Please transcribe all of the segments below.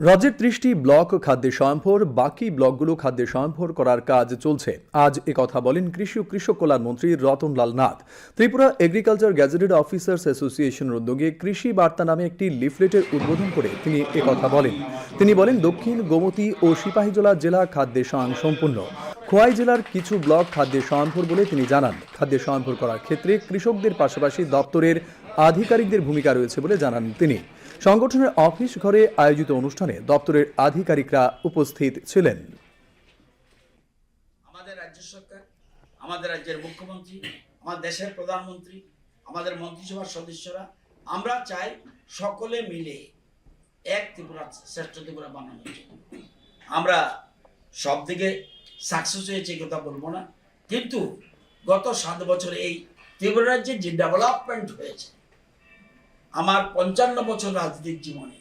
রাজ্যের ত্রিশটি ব্লক খাদ্যে স্বয়ংভর, বাকি ব্লকগুলো খাদ্যে স্বয়ংভর করার কাজ চলছে। আজ কথা বলেন কৃষি ও কৃষক কল্যাণ মন্ত্রী Ratanlal Nath. Tripura agriculture gazetted officers অ্যাসোসিয়েশনের উদ্যোগে কৃষি বার্তা নামে একটি লিফলেটের উদ্বোধন করে তিনি কথা বলেন। তিনি বলেন, দক্ষিণ গোমতী ও সিপাহীজলা জেলা খাদ্যে স্বয়ং সম্পূর্ণ খোয়াই জেলার কিছু ব্লক খাদ্যে স্বয়ংভর বলে তিনি জানান। খাদ্যে স্বয়ংভর করার ক্ষেত্রে কৃষকদের পাশাপাশি দপ্তরের আধিকারিকদের ভূমিকা রয়েছে বলে জানান তিনি। সংগঠনের অফিস ঘরে আয়োজিত অনুষ্ঠানে দপ্তরের আধিকারিকরা উপস্থিত ছিলেন। আমাদের রাজ্য সরকার, আমাদের রাজ্যের মুখ্যমন্ত্রী আমার দেশের প্রধানমন্ত্রী, আমাদের মন্ত্রিসভার সদস্যরা, আমরা চাই সকলে মিলে এক ত্রিপুরা শ্রেষ্ঠ ত্রিপুরা বানানোর আমরা সব দিকে সাকসেস হয়েছে কথা বলব না, কিন্তু গত সাত বছরে এই ত্রিপুরা রাজ্যের যে ডেভেলপমেন্ট হয়েছে আমার পঞ্চান্ন বছর রাজনৈতিক জীবনে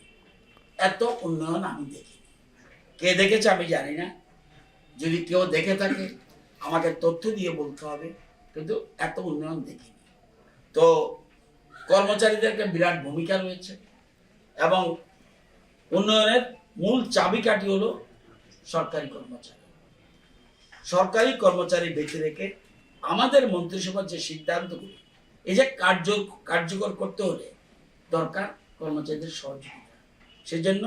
এত উন্নয়ন আমি দেখিনি। কে দেখেছে আমি জানি না। যদি কেউ দেখে থাকে, আমাকে তথ্য দিয়ে বলতে হবে, কিন্তু এত উন্নয়ন দেখিনি। তো কর্মচারীদের একটা বিরাট ভূমিকা রয়েছে এবং উন্নয়নের মূল চাবিকাঠি হলো সরকারি কর্মচারী। সরকারি কর্মচারী বেঁচে রেখে আমাদের মন্ত্রিসভার যে সিদ্ধান্তগুলো, এই যে কার্য, কার্যকর করতে হলে দরকার কর্মচারীদের সহযোগিতা। সেজন্য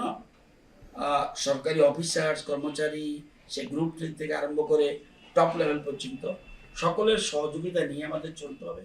সরকারি অফিসার্স, কর্মচারী, সে গ্রুপ থেকে আরম্ভ করে টপ লেভেল পর্যন্ত সকলের সহযোগিতা নিয়ে আমাদের চলতে হবে।